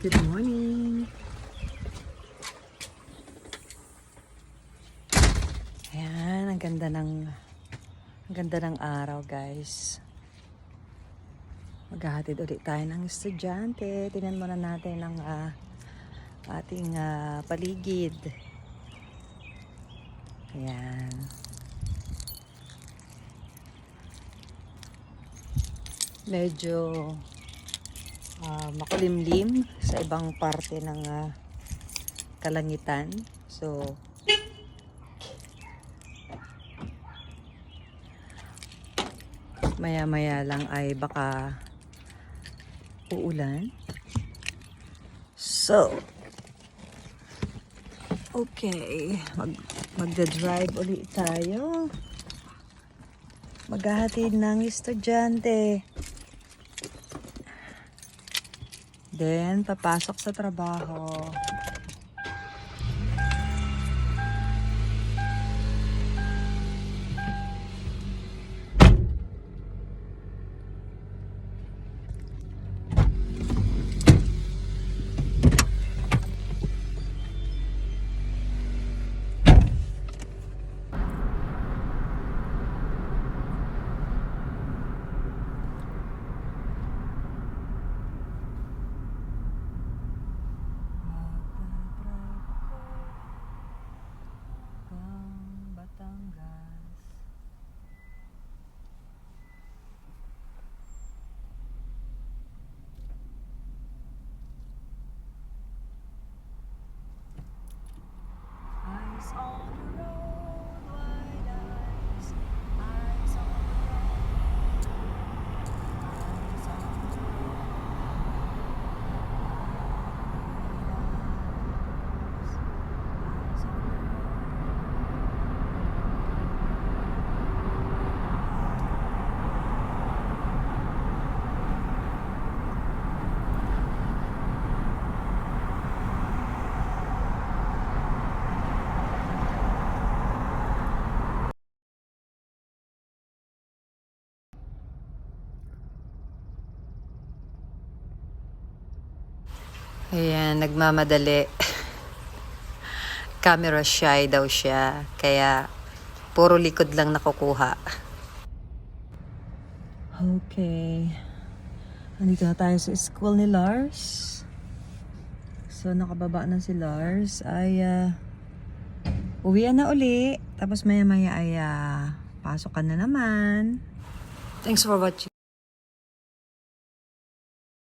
Good morning. Ayan, ang ganda ng ang ganda ng araw, guys. Maghahatid ulit tayo ng estudyante. Tingnan muna natin ang ah, ating ah, paligid. Ayan. Medyo ah, makulimlim sa ibang parte ng ah, kalangitan. So, maya-maya lang ay baka uulan. So, okay. Mag, magda-drive ulit tayo. Maghahatid ng estudyante. Then, papasok sa trabaho. Ayan, nagmamadali. Camera shy daw siya. Kaya, puro likod lang nakukuha. Okay. Andito na tayo sa school ni Lars. So, nakababa na si Lars. Ay, uh, uwian na uli. Tapos maya-maya ay uh, pasok ka na naman. Thanks for watching.